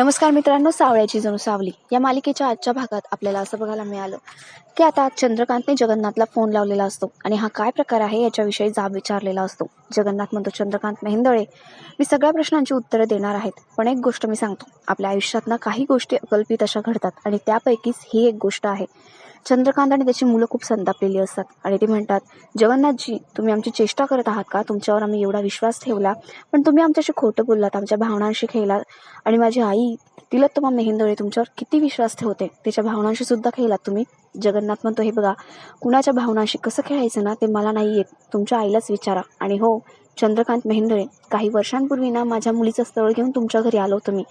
नमस्कार मित्रांनो सावळ्याची जणू सावली. या मालिकेच्या आजच्या भागात आपल्याला असं बघायला मिळालं की आता चंद्रकांतने जगन्नाथला फोन लावलेला असतो आणि हा काय प्रकार आहे याच्याविषयी जाब विचारलेला असतो. जगन्नाथ म्हणतो चंद्रकांत मेहेंदळे मी सगळ्या प्रश्नांची उत्तरं देणार आहेत. पण एक गोष्ट मी सांगतो. आपल्या आयुष्यात ना काही गोष्टी अकल्पित अशा घडतात आणि त्यापैकीच ही एक गोष्ट आहे. चंद्रकांत आणि त्याची मुलं खूप संतापलेली असतात. आणि ते म्हणतात जगन्नाथजी तुम्ही आमची चेष्टा करत आहात का? तुमच्यावर आम्ही एवढा विश्वास ठेवला. पण तुम्ही आमच्याशी खोटं बोललात आमच्या भावनांशी खेळलात आणि माझी आई तिलोत्तमा मेहेंदळे तुमच्यावर किती विश्वास ठेवते. तिच्या भावनांशी सुद्धा खेळलात तुम्ही. जगन्नाथ म्हणतो हे बघा कुणाच्या भावनांशी कसं खेळायचं ना ते मला नाही येत. तुमच्या आईलाच विचारा. आणि हो चंद्रकांत मेहेंदळे. काही वर्षांपूर्वी ना माझ्या मुलीचं स्थळ घेऊन तुमच्या घरी आलो होतो मी.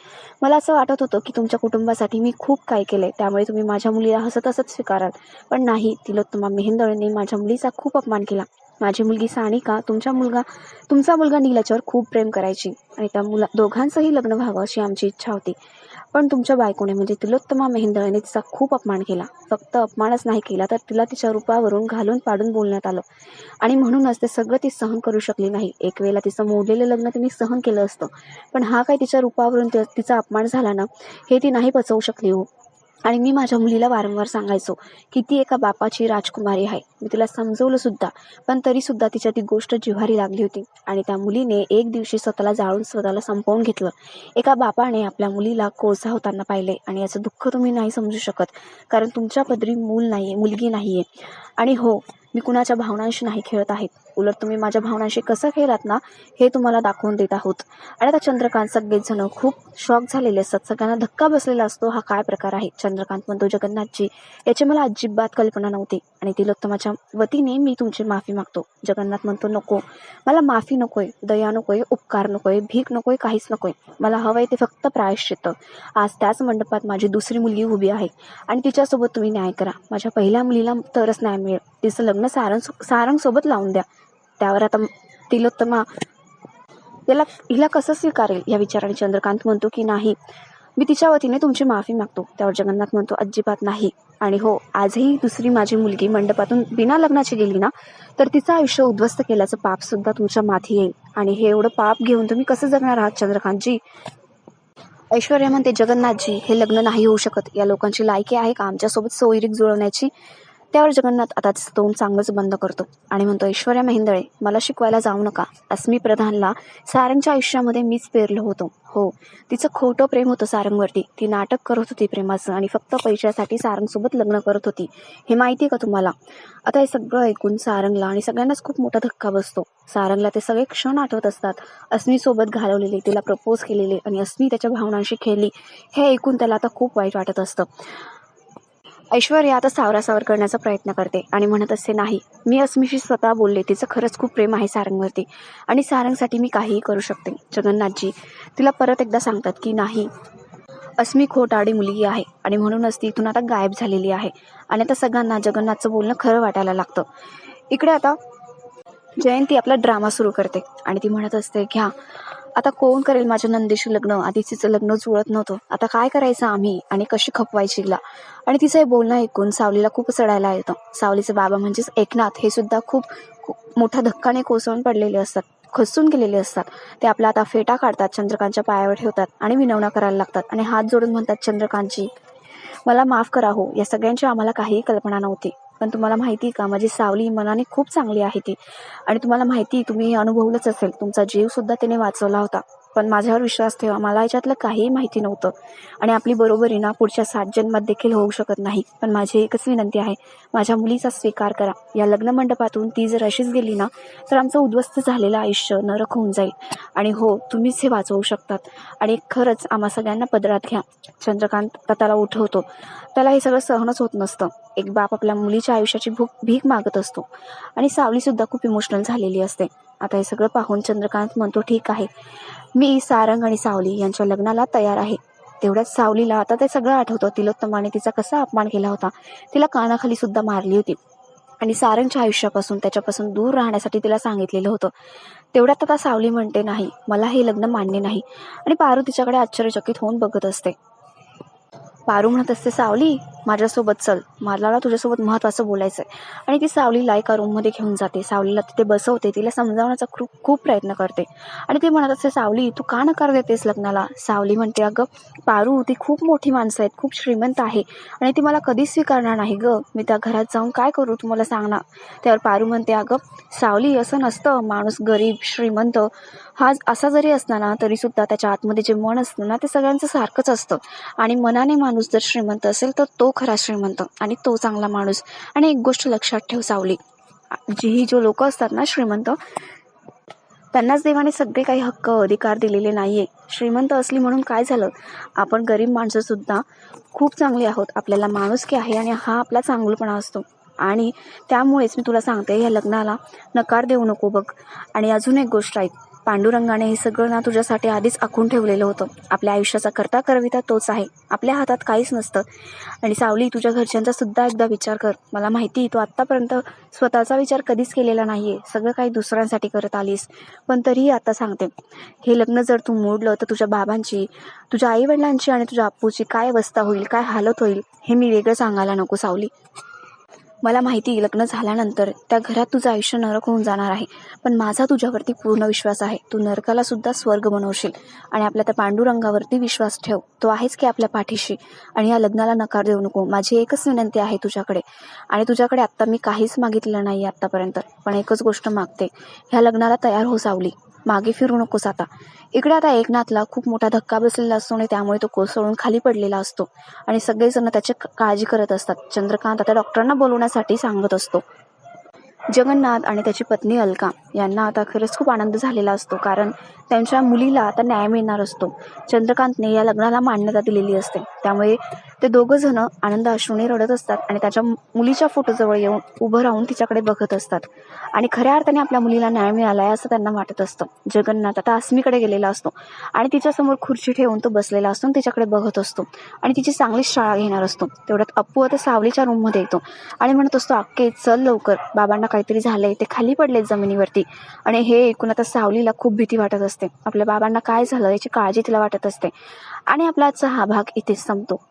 मला असं वाटत होतं की तुमच्या कुटुंबासाठी मी खूप काय केलंय त्यामुळे तुम्ही माझ्या मुलीला हसत हसत स्वीकाराल. पण नाही तिलोत्तमा मेहेंदळेने माझ्या मुलीचा खूप अपमान केला. माझी मुलगी सानिका तुमचा मुलगा तुमचा मुलगा नीलाच्यावर खूप प्रेम करायची आणि त्या मुला दोघांचंही लग्न व्हावं अशी आमची इच्छा होती. पण तुमच्या बायकोने म्हणजे तिलोत्तमा मेहेंदळेने तिचा खूप अपमान केला. फक्त अपमानच नाही केला तर तिला तिच्या रूपावरून घालून पाडून बोलण्यात आलं. आणि म्हणूनच ते सगळं ती सहन करू शकली नाही. एक वेळेला तिचं मोडलेलं लग्न तिने सहन केलं असतं. पण हा काय तिच्या रूपावरून तिचा अपमान झाला ना हे ती नाही पचवू शकली हो. आणि मी माझ्या मुलीला वारंवार सांगायचो की ती एका बापाची राजकुमारी आहे. मी तिला समजवलं सुद्धा पण तरी सुद्धा तिच्या ती गोष्ट जिव्हारी लागली होती. आणि त्या मुलीने एक दिवशी स्वतःला जाळून स्वतःला संपवून घेतलं. एका बापाने आपल्या मुलीला कोळसा होताना पाहिले. आणि याचं दुःख तुम्ही नाही समजू शकत कारण तुमच्या पदरी मूल नाही आहे मुलगी नाही आहे आणि हो मी कुणाच्या भावनांशी नाही खेळत आहेत उलट तुम्ही माझ्या भावनांशी कसं खेळलात ना हे तुम्हाला दाखवून देत आहोत. आणि आता चंद्रकांत सगळेच जण खूप शॉक झालेले असतात. सगळ्यांना धक्का बसलेला असतो हा काय प्रकार आहे? चंद्रकांत म्हणतो जगन्नाथजी याची मला अजिबात कल्पना नव्हती. आणि तिलोत्तमाच्या वतीने मी तुमची माफी मागतो. जगन्नाथ म्हणतो नको. मला माफी नकोय दया नकोय उपकार नकोय भीक नकोय काहीच नकोय. मला हवंय ते फक्त प्रायश्चित आज त्याच मंडपात माझी दुसरी मुलगी उभी आहे आणि तिच्यासोबत तुम्ही न्याय करा. माझ्या पहिल्या मुलीला तरच न्याय मिळेल. तिचं लग्न सारंग सारंग सोबत लावून द्या. त्यावर आता तिलोत्तमा याला हिला कसं स्वीकारेल? या विचाराने चंद्रकांत म्हणतो की नाही मी तिच्या वतीने तुमची माफी मागतो. त्यावर जगन्नाथ म्हणतो अजिबात नाही. आणि हो आजही दुसरी माझी मुलगी मंडपातून बिना लग्नाची गेली ना तर तिचं आयुष्य उद्ध्वस्त केल्याचं पाप सुद्धा तुमच्या माथी येईल. आणि हे एवढं पाप घेऊन तुम्ही कसं जगणार आहात चंद्रकांतजी? ऐश्वर्या म्हणते जगन्नाथजी हे लग्न नाही होऊ शकत. या लोकांची लायकी आहे का? आमच्यासोबत सोयरीक जुळवण्याची त्यावर जगन्नाथ आता तिचं तोंड चांगलंच बंद करतो. आणि म्हणतो ऐश्वर्या मेहेंदळे मला शिकवायला जाऊ नका. अस्मी प्रधानला सारंगच्या आयुष्यामध्ये मीच पेरलं होतो. हो तिचं खोटं प्रेम होतं सारंगवरती. ती नाटक करत होती प्रेमाचं आणि फक्त पैशासाठी सारंगसोबत लग्न करत होती. हे माहिती आहे का तुम्हाला? आता हे सगळं ऐकून सारंगला आणि सगळ्यांनाच खूप मोठा धक्का बसतो. सारंगला ते सगळे क्षण आठवत असतात. अस्मीसोबत घालवलेले तिला प्रपोज केलेले आणि अस्मी त्याच्या भावनांशी खेळली. हे ऐकून त्याला आता खूप वाईट वाटत असतं. ऐश्वर्या आता सावरासावर करण्याचा प्रयत्न करते आणि म्हणत असते नाही मी अस्मिशी स्वतः बोलले तिचं खरंच खूप प्रेम आहे सारंगवरती आणि सारंगसाठी मी काहीही करू शकते. जगन्नाथजी तिला परत एकदा सांगतात की नाही अस्मी खोटाडी मुलगी आहे आणि म्हणूनच ती इथून आता गायब झालेली आहे आणि आता सगळ्यांना जगन्नाथचं बोलणं खरं वाटायला लागतं. इकडे आता जयंती आपला ड्रामा सुरू करते आणि ती म्हणत असते घ्या आता कोण करेल माझ्या नंदेशी लग्न? आधी तिचं लग्न जुळत नव्हतं. आता काय करायचं आम्ही? आणि कशी खपवायची तिला आणि तिचं हे बोलणं ऐकून सावलीला खूप चढायला येतं. सावलीचे बाबा म्हणजेच एकनाथ हे सुद्धा खूप मोठ्या धक्काने कोसळून पडलेले असतात. खसून गेलेले असतात. ते आपला आता फेटा काढतात चंद्रकांतच्या पायावर ठेवतात आणि विनवणा करायला लागतात आणि हात जोडून म्हणतात चंद्रकांतची मला माफ करा हो. या सगळ्यांची आम्हाला काहीही कल्पना नव्हती. पण तुम्हाला माहिती का माझी सावली मनाने खूप चांगली आहे ती. आणि तुम्हाला माहिती तुम्ही हे अनुभवलंच असेल. तुमचा जीव सुद्धा तिने वाचवला होता. पण माझ्यावर विश्वास ठेवा. मला याच्यातलं काहीही माहिती नव्हतं. आणि आपली बरोबरी ना पुढच्या सात जन्मात देखील होऊ शकत नाही. पण माझी एकच विनंती आहे माझ्या मुलीचा स्वीकार करा. या लग्न मंडपातून ती जर अशीच गेली ना तर आमचं उद्ध्वस्त झालेलं आयुष्य नरक होऊन जाईल. आणि हो तुम्हीच हे वाचवू शकतात. आणि खरंच आम्हा सगळ्यांना पदरात घ्या. चंद्रकांत त्याला उठवतो. त्याला हे सगळं सहनच होत नसतं. एक बाप आपल्या मुलीच्या आयुष्याची भूक भीक मागत असतो. आणि सावली सुद्धा खूप इमोशनल झालेली असते. आता हे सगळं पाहून चंद्रकांत म्हणतो ठीक आहे. मी सारंग आणि सावली यांच्या लग्नाला तयार आहे. तेवढ्याच सावलीला आता ते सगळं आठवतं. तिलोत्तमाने तिचा कसा अपमान केला होता. तिला कानाखाली सुद्धा मारली होती. आणि सारंगच्या आयुष्यापासून त्याच्यापासून दूर राहण्यासाठी तिला सांगितलेलं होतं. तेवढ्यात आता सावली म्हणते नाही मला हे लग्न मान्य नाही. आणि पारू तिच्याकडे आश्चर्यचकित होऊन बघत असते. पारू म्हणत असते सावली माझ्यासोबत चल. मला तुझ्यासोबत महत्त्वाचं बोलायचं आहे आणि ती सावलीला एका रूममध्ये घेऊन जाते. सावलीला तिथे बसवते. तिला समजावण्याचा खूप खूप प्रयत्न करते. आणि ते म्हणत असते सावली तू का नकार देतेस लग्नाला? सावली म्हणते अगं पारू ती खूप मोठी माणसं आहेत. खूप श्रीमंत आहे. आणि ती मला कधीच स्वीकारणार नाही गं. मी त्या घरात जाऊन काय करू तू मला सांग ना त्यावर पारू म्हणते अगं सावली असं नसतं. माणूस गरीब श्रीमंत. हा असा जरी असला ना तरीसुद्धा त्याच्या आतमध्ये जे मन असतं ना ते सगळ्यांचं सारखंच असतं. आणि मनाने माणूस जर श्रीमंत असेल तर तो खरा श्रीमंत आणि तो चांगला माणूस. आणि एक गोष्ट लक्षात ठेव सावली. जी ही जो लोक असतात ना श्रीमंत त्यांनाच देवाने सगळे काही हक्क अधिकार दिलेले नाहीये. श्रीमंत असली म्हणून काय झालं? आपण गरीब माणसं सुद्धा खूप चांगली आहोत. आपल्याला माणुसकी आहे आणि हा आपला चांगलपणा असतो. आणि त्यामुळेच मी तुला सांगते या लग्नाला नकार देऊ नको बघ. आणि अजून एक गोष्ट ऐक. पांडुरंगाने हे सगळं ना तुझ्यासाठी आधीच आखून ठेवलेलं होतं. आपल्या आयुष्याचा करता करविता तोच आहे. आपल्या हातात काहीच नसतं. आणि सावली तुझ्या घरच्यांचा सुद्धा एकदा विचार कर. मला माहिती तू आत्तापर्यंत स्वतःचा विचार कधीच केलेला नाहीये. सगळं काही दुसऱ्यांसाठी करत आलीस. पण तरीही आता सांगते. हे लग्न जर तू मोडलं तर तुझ्या बाबांची तुझ्या आईवडिलांची आणि तुझ्या आप्पूची काय अवस्था होईल काय हालत होईल हे मी वेगळं सांगायला नको सावली. मला माहिती लग्न झाल्यानंतर त्या घरात तुझं आयुष्य नरक होऊन जाणार आहे. पण माझा तुझ्यावरती पूर्ण विश्वास आहे. तू नरकाला सुद्धा स्वर्ग बनवशील. आणि आपल्या त्या पांडुरंगावरती विश्वास ठेव. तो आहेच की आपल्या पाठीशी. आणि या लग्नाला नकार देऊ नको. माझी एकच विनंती आहे तुझ्याकडे. आणि तुझ्याकडे आत्ता मी काहीच मागितलं नाही आत्तापर्यंत. पण एकच गोष्ट मागते. ह्या लग्नाला तयार हो सावली. मागे फिरू नकोस आता. इकडे आता एकनाथला खूप मोठा धक्का बसलेला असतो आणि त्यामुळे तो कोसळून खाली पडलेला असतो. आणि सगळेजण त्याची काळजी करत असतात. चंद्रकांत आता डॉक्टरांना बोलवण्यासाठी सांगत असतो. जगन्नाथ आणि त्याची पत्नी अलका. यांना आता खरंच खूप आनंद झालेला असतो कारण त्यांच्या मुलीला आता न्याय मिळणार असतो. चंद्रकांतने या लग्नाला मान्यता दिलेली असते. त्यामुळे ते दोघं जण आनंद अश्रूने रडत असतात आणि त्याच्या मुलीच्या फोटोजवळ येऊन उभं राहून तिच्याकडे बघत असतात. आणि खऱ्या अर्थाने आपल्या मुलीला न्याय मिळाला आहे असं त्यांना वाटत असतं. जगन्नाथ आता अस्मीकडे गेलेला असतो आणि तिच्यासमोर खुर्ची ठेवून तो बसलेला असतो आणि तिच्याकडे बघत असतो. आणि तिची चांगलीच शाळा घेणार असतो. तेवढ्यात अप्पू आता सावलीच्या रूममध्ये येतो आणि म्हणत असतो अक्के चल लवकर. बाबांना काहीतरी झालंय. ते खाली पडलेत जमिनीवरती. आणि हे ऐकून आता सावलीला खूप भीती वाटत असते. आपल्या बाबांना काय झालं याची काळजी तिला वाटत असते. आणि आपला आजचा हा भाग इथेच संपतो.